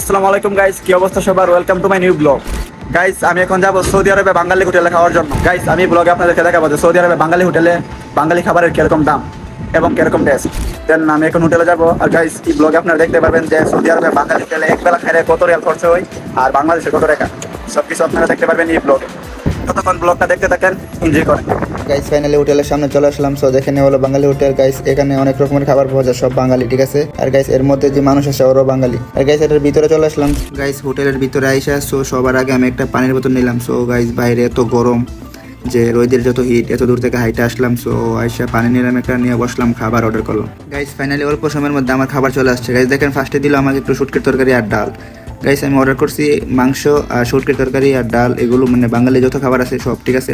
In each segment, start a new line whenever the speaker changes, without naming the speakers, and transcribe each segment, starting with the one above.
আসসালামু আলাইকুম গাইস কি অবস্থা সবার? Welcome to my new blog guys আমি এখন যাব সৌদি আরবে বাঙালি হোটেলে খাওয়ার জন্য। গাইস আমি ব্লগে আপনাদেরকে দেখাবো যে সৌদি আরবে বাঙালি হোটেলে বাঙালি খাবারের কীরকম দাম এবং কীরকম টেস্ট দেন আমি এখন হোটেলে যাব আর গাইস এই ব্লগে আপনারা দেখতে পারবেন যে সৌদি আরবে বাঙালি হোটেলে এক বেলা খাইলে কত রিয়াল খরচ হয় আর বাংলাদেশে কত রেখা সব কিছু আপনারা দেখতে পারবেন এই ব্লগে ততক্ষণ ব্লগটা দেখতে থাকেন এনজয় করেন।
গাইস ফাইনালি হোটেলের সামনে চলে আসলাম। সো দেখে নেওয়া হলো বাঙালি হোটেল গাইস এখানে অনেক রকমের খাবার পাওয়া যায়, সব বাঙালি, ঠিক আছে? আর গাইস এর মধ্যে যে মানুষ আছে, ওরাও বাঙালি। আর গাইস এটার ভিতরে চলে আসলাম। গাইস হোটেলের ভিতরে আইসা সো সবার আগে আমি একটা পানির বোতল নিলাম। সো গাইস বাইরে এত গরম যে রোদের যত হিট এত দূর থেকে হাইটে আসলাম। সো আইসা পানি নিলাম একটা, নিয়ে বসলাম, খাবার অর্ডার করলাম। গাইস ফাইনালি অল্প সময়ের মধ্যে আমার খাবার চলে আসছে। গাইস দেখেন ফার্স্টে দিল আমাকে একটু শুটকির তরকারি আর ডাল। গাইস আমি অর্ডার করছি মাংস আর শুটকির তরকারি আর ডাল, এগুলো মানে বাঙালি যত খাবার আছে সব, ঠিক আছে?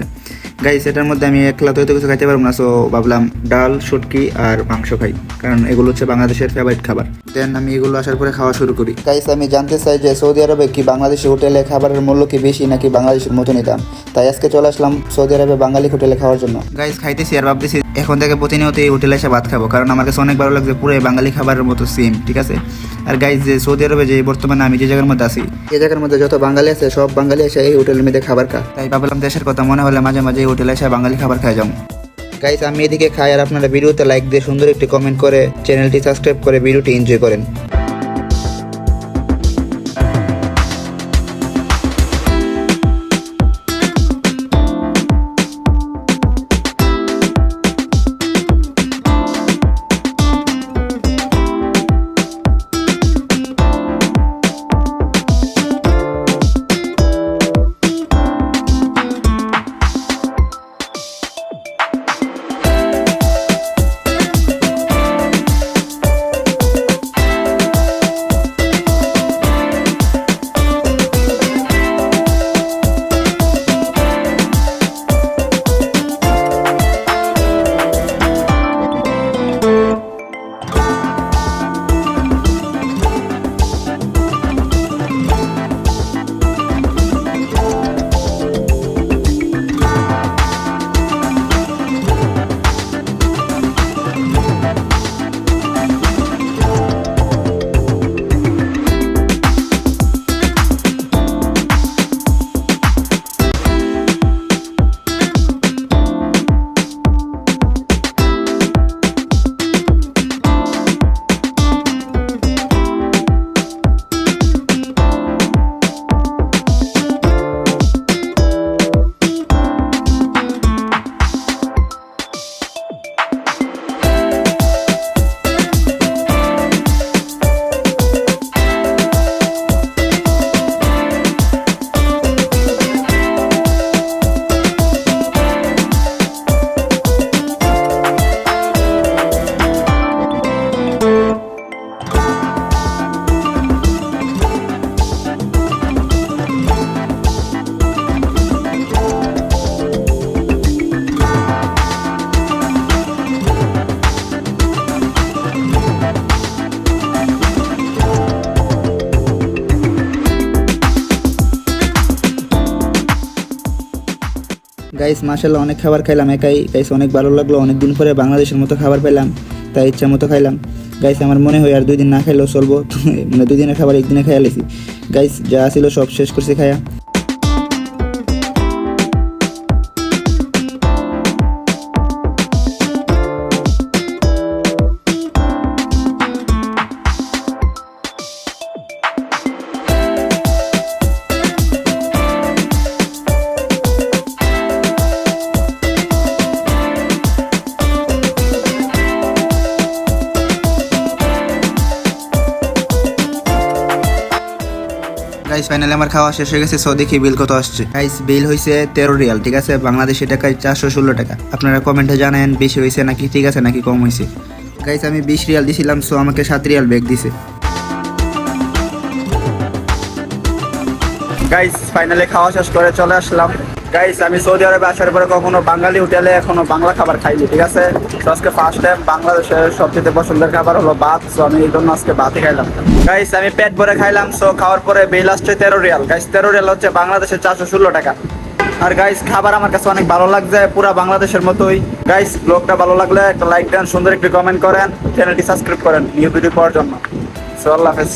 গাইস এটার মধ্যে আমি একলা তো কিছু খাইতে পারব না সো ভাবলাম ডাল, শুটকি আর মাংস খাই, কারণ এগুলো হচ্ছে বাংলাদেশের ফেভারিট খাবার। দেন আমি এগুলো আসার পরে খাওয়া শুরু করি। গাইস আমি জানতে চাই যে সৌদি আরবে কি বাংলাদেশি হোটেলে খাবারের মূল্য কি বেশি নাকি বাংলাদেশের মতনই দাম? তাই আজকে চলে আসলাম সৌদি আরবে বাঙালি হোটেলে খাওয়ার জন্য। গাইস খাইতেছি আর ভাবতেছি এখন থেকে প্রতিনিয়ত এই হোটেলে এসে ভাত খাব, কারণ আমার কাছে অনেক ভালো লাগছে পুরো বাঙালি খাবারের মতো সেম ঠিক আছে? আর গাইস যে সৌদি আরবে যে বর্তমানে আমি যে জায়গার মধ্যে আছি। এই জায়গার মধ্যে যত বাঙালি আছে সব বাঙালি এসে এই হোটেলের মধ্যে খাবার খা তাই ভাবলাম দেশের কথা মনে হলে মাঝে মাঝে এই হোটেলে এসে বাঙালি খাবার খাই যাও গাইস আমি এদিকে খাই আর আপনারা ভিডিওতে লাইক দিয়ে সুন্দর একটি কমেন্ট করে চ্যানেলটি সাবস্ক্রাইব করে ভিডিওটি এনজয় করেন। গাইস মাসাল্লাহ অনেক খাবার খাইলাম, একাই। গাইস অনেক ভালো লাগল অনেক দিন পরে বাংলাদেশের মতো খাবার পেলাম তাই ইচ্ছা মতো খাইলাম। গাইস আমার মনে হয় আর দুই দিন না খাইলেও চলবো। মানে দুই দিনের খাবার একদিনে খাইয়া লেছি গাইস যা ছিল সব শেষ করছি খায়া গাইস ফাইনালি আমার খাওয়া শেষ হয়ে গেছে সো দেখি বিল কত আসছে। গাইস বিল হয়েছে তেরো রিয়াল, ঠিক আছে? বাংলাদেশি টাকায় চারশো ষোলো টাকা। আপনারা কমেন্টে জানেন, বেশি হয়েছে নাকি ঠিক আছে, নাকি কম হয়েছে গাইস আমি বিশ রিয়াল দিছিলাম সো আমাকে সাত রিয়াল ব্যাগ দিছে।
গাইস ফাইনালি খাওয়া শেষ করে চলে আসলাম। গাইস আমি সৌদি আরবে আসার পরে কখনো বাঙালি হোটেলে এখনও বাংলা খাবার খাইনি, ঠিক আছে? তো আজকে ফার্স্ট টাইম বাংলাদেশের সবচেয়ে পছন্দের খাবার হলো ভাত সো আমি এই জন্য আজকে ভাতই খাইলাম। গাইস আমি পেট ভরে খাইলাম সো খাওয়ার পরে বিল আসছে তেরো রিয়াল। গাইস তেরো রিয়াল হচ্ছে বাংলাদেশের চারশো ষোলো টাকা। আর গাইস খাবার আমার কাছে অনেক ভালো লাগছে, পুরা বাংলাদেশের মতোই। গাইস ব্লগটা ভালো লাগলে একটা লাইক দেন, সুন্দর একটি কমেন্ট করেন চ্যানেলটি সাবস্ক্রাইব করেন নিউ ভিডিও পাওয়ার জন্য। সো আল্লাহ হাফেজ।